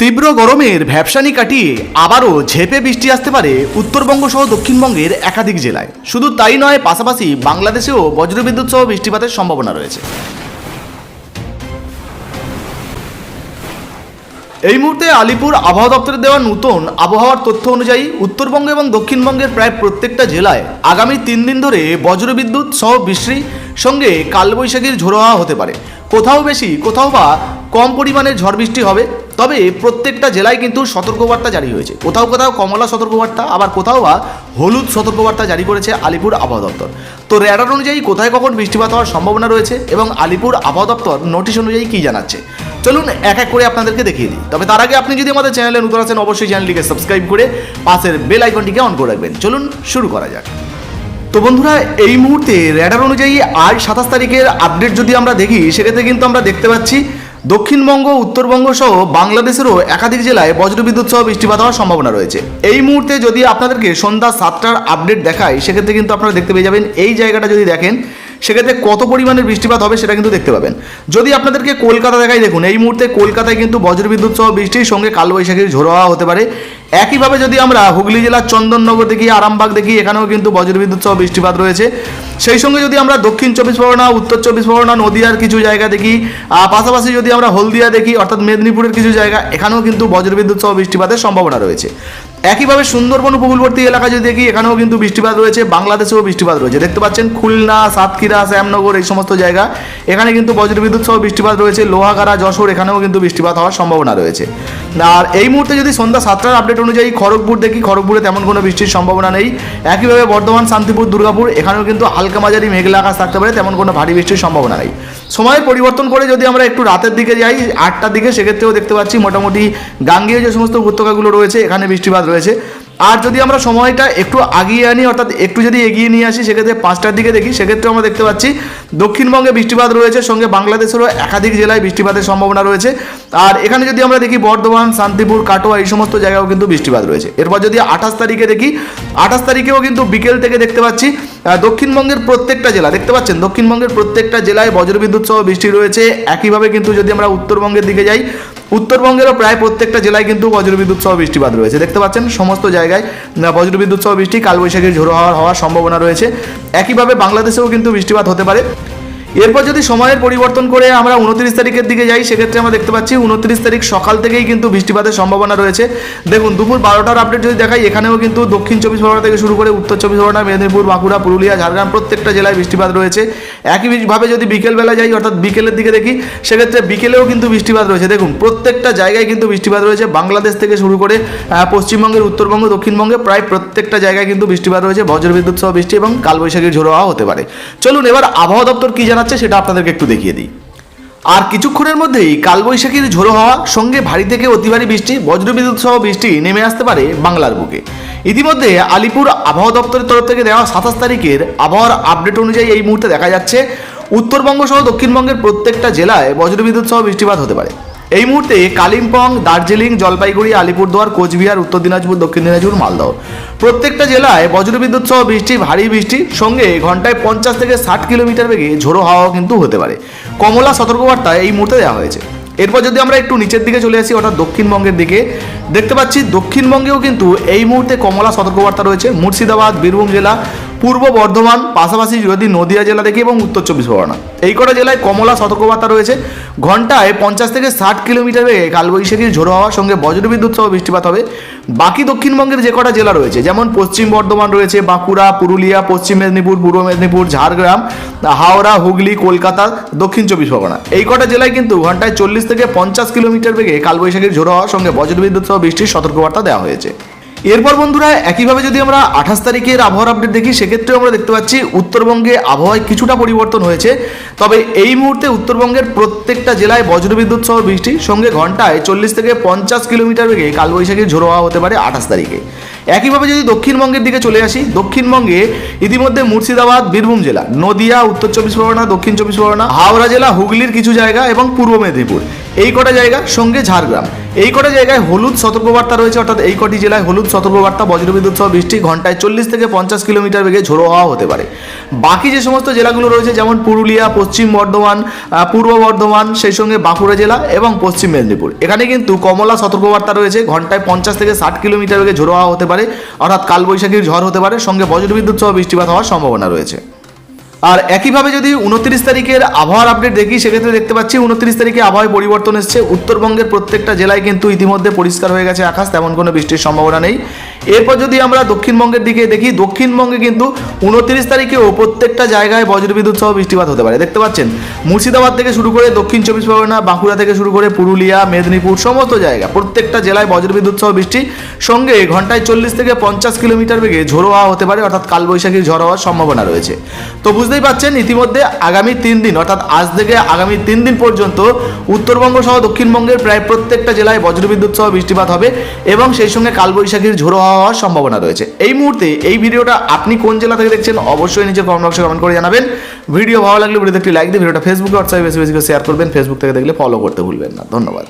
তীব্র গরমের ভ্যাবসানি কাটিয়ে আবারও ঝেপে বৃষ্টি আসতে পারে উত্তরবঙ্গ সহ দক্ষিণবঙ্গের একাধিক জেলায়। শুধু তাই নয়, পাশাপাশি বাংলাদেশেও বজ্রবিদ্যুৎ সহ বৃষ্টিপাতের সম্ভাবনা রয়েছে। এই মুহূর্তে আলিপুর আবহাওয়া দপ্তরের দেওয়া নতুন আবহাওয়ার তথ্য অনুযায়ী উত্তরবঙ্গ এবং দক্ষিণবঙ্গের প্রায় প্রত্যেকটা জেলায় আগামী তিন দিন ধরে বজ্রবিদ্যুৎ সহ বৃষ্টি, সঙ্গে কালবৈশাখীর ঝোড়ো হাওয়া হতে পারে। কোথাও বেশি, কোথাও বা কম পরিমাণে ঝড় বৃষ্টি হবে। তবে প্রত্যেকটা জেলায় কিন্তু সতর্কবার্তা জারি হয়েছে। কোথাও কোথাও কমলা সতর্কবার্তা, আবার কোথাও বা হলুদ সতর্কবার্তা জারি করেছে আলিপুর আবহাওয়া দপ্তর। তো র্যাডার অনুযায়ী কোথায় কখন বৃষ্টিপাত হওয়ার সম্ভাবনা রয়েছে এবং আলিপুর আবহাওয়া দপ্তর নোটিশ অনুযায়ী কী জানাচ্ছে। চলুন এক এক করে আপনাদেরকে দেখিয়ে দিই। তবে তার আগে আপনি যদি আমাদের চ্যানেলে নতুন আছেন, অবশ্যই চ্যানেলটিকে সাবস্ক্রাইব করে পাশের বেল আইকনটিকে অন করে রাখবেন। চলুন শুরু করা যাক। তো বন্ধুরা, এই মুহূর্তে র্যাডার অনুযায়ী আজ সাতাশ তারিখের আপডেট যদি আমরা দেখি, সেক্ষেত্রে কিন্তু আমরা দেখতে পাচ্ছি দক্ষিণবঙ্গ, উত্তরবঙ্গ সহ বাংলাদেশেরও একাধিক জেলায় বজ্রবিদ্যুৎ সহ বৃষ্টিপাত হওয়ার সম্ভাবনা রয়েছে। এই মুহূর্তে যদি আপনাদেরকে সন্ধ্যা সাতটার আপডেট দেখায়, সেক্ষেত্রে কিন্তু আপনারা দেখতে পেয়ে যাবেন, এই জায়গাটা যদি দেখেন সেক্ষেত্রে কত পরিমাণের বৃষ্টিপাত হবে সেটা কিন্তু দেখতে পাবেন। যদি আপনাদেরকে কলকাতা দেখাই, দেখুন, এই মুহূর্তে কলকাতায় কিন্তু বজ্রবিদ্যুৎ সহ বৃষ্টির সঙ্গে কালবৈশাখীর ঝোড়ো হতে পারে। একইভাবে যদি আমরা হুগলি জেলার চন্দননগর দেখি, আরামবাগ দেখি, এখানেও কিন্তু বজ্রবিদ্যুৎ সহ বৃষ্টিপাত রয়েছে। সেই সঙ্গে যদি আমরা দক্ষিণ চব্বিশ পরগনা, উত্তর চব্বিশ পরগনা, নদীয়ার কিছু জায়গা দেখি পাশাপাশি যদি আমরা হলদিয়া দেখি, অর্থাৎ মেদিনীপুরের কিছু জায়গা, এখানেও কিন্তু বজ্রবিদ্যুৎ সহ বৃষ্টিপাতের সম্ভাবনা রয়েছে। একইভাবে সুন্দরবন উপকূলবর্তী এলাকা যদি দেখি, এখানেও কিন্তু বৃষ্টিপাত রয়েছে, বাংলাদেশেও বৃষ্টিপাত রয়েছে। দেখতে পাচ্ছেন খুলনা, সাতক্ষীরা, শ্যামনগর, এই সমস্ত জায়গা। এখানে কিন্তু বজ্রবিদ্যুৎ সহ বৃষ্টিপাত রয়েছে। লোহাগাড়া, যশোর, এখানেও কিন্তু বৃষ্টিপাত হওয়ার সম্ভাবনা রয়েছে। আর এই মুহূর্তে যদি সন্ধ্যা সাতটার আপডেট অনুযায়ী খড়গপুর দেখি, খড়গপুরে তেমন কোনো বৃষ্টির সম্ভাবনা নেই। একইভাবে বর্ধমান, শান্তিপুর, দুর্গাপুর, এখানেও কিন্তু হালকা মাঝারি মেঘলা আকাশ থাকতে পারে, তেমন কোনো ভারী বৃষ্টির সম্ভাবনা নেই। সময়ের পরিবর্তন করে যদি আমরা একটু রাতের দিকে যাই, আটটার দিকে, সেক্ষেত্রেও দেখতে পাচ্ছি মোটামুটি গাঙ্গীয় যে সমস্ত উপত্যকাগুলো রয়েছে, এখানে বৃষ্টিপাত রয়েছে। আর যদি আমরা সময়টা একটু আগিয়ে আনি, অর্থাৎ একটু যদি এগিয়ে নিয়ে আসি, সেক্ষেত্রে পাঁচটার দিকে দেখি, সেক্ষেত্রে আমরা দেখতে পাচ্ছি দক্ষিণবঙ্গে বৃষ্টিপাত রয়েছে, সঙ্গে বাংলাদেশেরও একাধিক জেলায় বৃষ্টিপাতের সম্ভাবনা রয়েছে। আর এখানে যদি আমরা দেখি বর্ধমান, শান্তিপুর, কাটোয়া, এই সমস্ত জায়গাও কিন্তু বৃষ্টিপাত রয়েছে। এরপর যদি আঠাশ তারিখে দেখি, আঠাশ তারিখেও কিন্তু বিকেল থেকে দেখতে পাচ্ছি দক্ষিণবঙ্গের প্রত্যেকটা জেলা, দেখতে পাচ্ছেন? দক্ষিণবঙ্গের প্রত্যেকটা জেলায় বজ্রবিদ্যুৎ সহ বৃষ্টি রয়েছে। একইভাবে কিন্তু যদি আমরা উত্তরবঙ্গের দিকে যাই উত্তরবঙ্গেরও প্রায় প্রত্যেকটা জেলায় কিন্তু বজ্রবিদ্যুৎ সহ বৃষ্টিপাত রয়েছে। দেখতে পাচ্ছেন, সমস্ত জায়গায় বজ্রবিদ্যুৎ সহ বৃষ্টি, কালবৈশাখীর ঝোড়ো হওয়ার হওয়ার সম্ভাবনা রয়েছে। একইভাবে বাংলাদেশেও কিন্তু বৃষ্টিপাত হতে পারে। এরপর যদি সময়ের পরিবর্তন করে আমরা উনত্রিশ তারিখের দিকে যাই, সেক্ষেত্রে আমরা দেখতে পাচ্ছি উনত্রিশ তারিখ সকাল থেকেই কিন্তু বৃষ্টিপাতের সম্ভাবনা রয়েছে। দেখুন, দুপুর বারোটার আপডেট যদি দেখাই, এখানেও কিন্তু দক্ষিণ চব্বিশ পরগনা থেকে শুরু করে উত্তর চব্বিশ পরগনা, মেদিনীপুর, বাঁকুড়া, পুরুলিয়া, ঝাড়গ্রাম প্রত্যেকটা জেলায় বৃষ্টিপাত রয়েছে। একইভাবে যদি বিকেলবেলা যাই, অর্থাৎ বিকেলের দিকে দেখি, সেক্ষেত্রে বিকেলেও কিন্তু বৃষ্টিপাত রয়েছে। দেখুন, প্রত্যেকটা জায়গায় কিন্তু বৃষ্টিপাত রয়েছে। বাংলাদেশ থেকে শুরু করে পশ্চিমবঙ্গের, উত্তরবঙ্গ, দক্ষিণবঙ্গে প্রায় প্রত্যেকটা জায়গায় কিন্তু বৃষ্টিপাত রয়েছে। বজ্রবিদ্যুৎ সহ বৃষ্টি এবং কালবৈশাখীর ঝোড়ো হাওয়া হতে পারে। চলুন, এবার আবহাওয়া দপ্তর কি জানাচ্ছে সেটা আপনাদেরকে একটু দেখিয়ে দিই। আর কিছুক্ষণের মধ্যেই কালবৈশাখীর ঝোড়ো হওয়া সঙ্গে ভারী থেকে অতি ভারী বৃষ্টি বজ্রবিদ্যুৎ সহ বৃষ্টি নেমে আসতে পারে বাংলার বুকে। ইতিমধ্যে আলিপুর আবহাওয়া দপ্তরের তরফ থেকে দেওয়া সাতাশ তারিখের আবহাওয়ার আপডেট অনুযায়ী এই মুহূর্তে দেখা যাচ্ছে, উত্তরবঙ্গ সহ দক্ষিণবঙ্গের প্রত্যেকটা জেলায় বজ্রবিদ্যুৎ সহ বৃষ্টিপাত হতে পারে। এই মুহূর্তে কালিম্পং, দার্জিলিং, জলপাইগুড়ি, আলিপুরদুয়ার, কোচবিহার, উত্তর দিনাজপুর, দক্ষিণ দিনাজপুর, মালদহ। প্রত্যেকটা জেলায় বজ্রবিদ্যুৎ সহ বৃষ্টি, ভারী বৃষ্টি, সঙ্গে ঘন্টায় পঞ্চাশ থেকে ষাট কিলোমিটার বেগে ঝোড়ো হাওয়াও কিন্তু হতে পারে। কমলা সতর্কবার্তা এই মুহূর্তে দেওয়া হয়েছে। এরপর যদি আমরা একটু নিচের দিকে চলে আসি, অর্থাৎ দক্ষিণবঙ্গের দিকে, দেখতে পাচ্ছি দক্ষিণবঙ্গেও কিন্তু এই মুহূর্তে কমলা সতর্কবার্তা রয়েছে। মুর্শিদাবাদ, বীরভূম জেলা পূর্ব বর্ধমান, পাশাপাশি যদি নদিয়া জেলা দেখি এবং উত্তর চব্বিশ পরগনা। এই কটা জেলায় কমলা সতর্কবার্তা রয়েছে। ঘন্টায় পঞ্চাশ থেকে ষাট কিলোমিটার বেগে কালবৈশাখীর ঝোড়ো হওয়ার সঙ্গে বজ্রবিদ্যুৎ সহ বৃষ্টিপাত হবে। বাকি দক্ষিণবঙ্গের যে কটা জেলা রয়েছে, যেমন পশ্চিম বর্ধমান রয়েছে, বাঁকুড়া, পুরুলিয়া, পশ্চিম মেদিনীপুর, পূর্ব মেদিনীপুর, ঝাড়গ্রাম, হাওড়া, হুগলি, কলকাতা, দক্ষিণ চব্বিশ পরগনা। এই কটা জেলায় কিন্তু ঘন্টায় চল্লিশ থেকে পঞ্চাশ কিলোমিটার বেগে কালবৈশাখীর ঝোড়ো হওয়ার সঙ্গে বজ্রবিদ্যুৎ সহ বৃষ্টির সতর্কবার্তা দেওয়া হয়েছে। এরপর বন্ধুরা, একইভাবে যদি আমরা আঠাশ তারিখের আবহাওয়ার আপডেট দেখি, সেক্ষেত্রেও আমরা দেখতে পাচ্ছি উত্তরবঙ্গে আবহাওয়ায় কিছুটা পরিবর্তন হয়েছে। তবে এই মুহূর্তে উত্তরবঙ্গের প্রত্যেকটা জেলায় বজ্রবিদ্যুৎ সহ বৃষ্টি, সঙ্গে ঘন্টায় চল্লিশ থেকে পঞ্চাশ কিলোমিটার বেগে কালবৈশাখীর ঝোড়ো হওয়া হতে পারে আঠাশ তারিখে। একইভাবে যদি দক্ষিণবঙ্গের দিকে চলে আসি, দক্ষিণবঙ্গে ইতিমধ্যে মুর্শিদাবাদ, বীরভূম জেলা, নদিয়া, উত্তর চব্বিশ পরগনা, দক্ষিণ চব্বিশ পরগনা, হাওড়া জেলা, হুগলির কিছু জায়গা এবং পূর্ব মেদিনীপুর। এই কটা জায়গা, সঙ্গে ঝাড়গ্রাম। এই কটা জায়গায় হলুদ সতর্কবার্তা রয়েছে, অর্থাৎ এই কটি জেলায় হলুদ সতর্কবার্তা বজ্রবিদ্যুৎ সহ বৃষ্টি ঘন্টায় চল্লিশ থেকে পঞ্চাশ কিলোমিটার বেগে ঝোড়ো হওয়া হতে পারে। বাকি যে সমস্ত জেলাগুলো রয়েছে, যেমন পুরুলিয়া, পশ্চিম বর্ধমান পূর্ব বর্ধমান, সেই সঙ্গে বাঁকুড়া জেলা এবং পশ্চিম মেদিনীপুর। এখানে কিন্তু কমলা সতর্কবার্তা রয়েছে, ঘন্টায় পঞ্চাশ থেকে ষাট কিলোমিটার বেগে ঝোড়ো হওয়া হতে পারে, অর্থাৎ কালবৈশাখীর ঝড় হতে পারে, সঙ্গে বজ্রবিদ্যুৎ সহ বৃষ্টিপাত হওয়ার সম্ভাবনা রয়েছে। আর একইভাবে যদি উনত্রিশ তারিখের আবহাওয়ার আপডেট দেখি, সেক্ষেত্রে দেখতে পাচ্ছি উনত্রিশ তারিখে আবহাওয়ায় পরিবর্তন এসছে। উত্তরবঙ্গের প্রত্যেকটা জেলায় কিন্তু ইতিমধ্যে পরিষ্কার হয়ে গেছে আকাশ, তেমন কোনো বৃষ্টির সম্ভাবনা নেই। এরপর যদি আমরা দক্ষিণবঙ্গের দিকে দেখি, দক্ষিণবঙ্গে কিন্তু উনত্রিশ তারিখেও প্রত্যেকটা জায়গায় বজ্রবিদ্যুৎ সহ বৃষ্টিপাত হতে পারে। দেখতে পাচ্ছেন, মুর্শিদাবাদ থেকে শুরু করে দক্ষিণ চব্বিশ পরগনা, বাঁকুড়া থেকে শুরু করে পুরুলিয়া, মেদিনীপুর, সমস্ত জায়গা, প্রত্যেকটা জেলায় বজ্রবিদ্যুৎ সহ বৃষ্টি। সঙ্গে ঘন্টায় চল্লিশ থেকে পঞ্চাশ কিলোমিটার বেগে ঝোড়ো হওয়া হতে পারে, অর্থাৎ কালবৈশাখীর ঝড় হওয়ার সম্ভাবনা রয়েছে। তো বুঝতেই পাচ্ছেন, ইতিমধ্যে আগামী তিন দিন, অর্থাৎ আজ থেকে আগামী তিন দিন পর্যন্ত উত্তরবঙ্গ সহ দক্ষিণবঙ্গের প্রায় প্রত্যেকটা জেলায় বজ্রবিদ্যুৎ সহ বৃষ্টিপাত হবে এবং সেই সঙ্গে কালবৈশাখীর ঝোড়ো হওয়ার সম্ভাবনা রয়েছে। এই মুহূর্তে এই ভিডিওটা আপনি কোন জেলা থেকে দেখছেন অবশ্যই নিচে কমেন্ট বক্সে কমেন্ট করে জানাবেন। ভিডিও ভালো লাগলে ভিডিওতে একটি লাইক দিয়ে ভিডিওটা ফেসবুকে হোয়াটসঅ্যাপে বেশি বেশি করে শেয়ার করবেন। ফেসবুক থেকে দেখলে ফলো করতে ভুলবেন না। ধন্যবাদ।